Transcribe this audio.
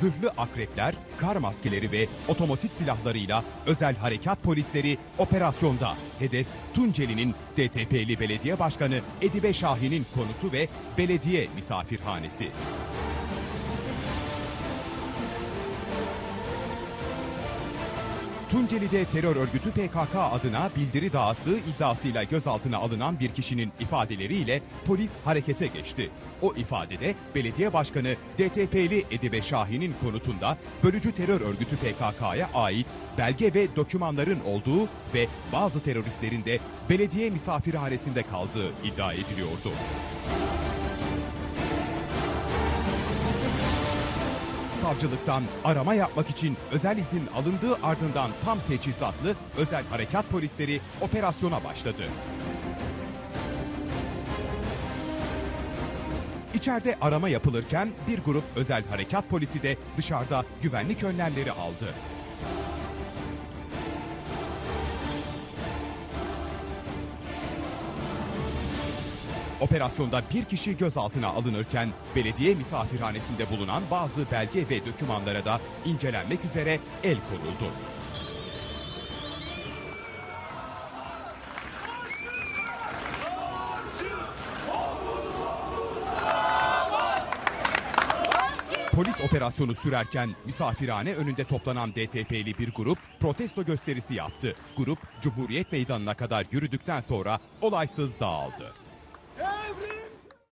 zırhlı akrepler, kar maskeleri ve otomatik silahlarıyla özel harekat polisleri operasyonda. Hedef Tunceli'nin DTP'li belediye başkanı Edibe Şahin'in konutu ve belediye misafirhanesi. Tunceli'de terör örgütü PKK adına bildiri dağıttığı iddiasıyla gözaltına alınan bir kişinin ifadeleriyle polis harekete geçti. O ifadede belediye başkanı DTP'li Edibe Şahin'in konutunda bölücü terör örgütü PKK'ya ait belge ve dokümanların olduğu ve bazı teröristlerin de belediye misafirhanesinde kaldığı iddia ediliyordu. Savcılıktan arama yapmak için özel izin alındığı ardından tam teçhizatlı özel harekat polisleri operasyona başladı. İçeride arama yapılırken bir grup özel harekat polisi de dışarıda güvenlik önlemleri aldı. Operasyonda bir kişi gözaltına alınırken belediye misafirhanesinde bulunan bazı belge ve dokümanlara da incelenmek üzere el konuldu. Polis operasyonu sürerken misafirhane önünde toplanan DTP'li bir grup protesto gösterisi yaptı. Grup Cumhuriyet Meydanı'na kadar yürüdükten sonra olaysız dağıldı.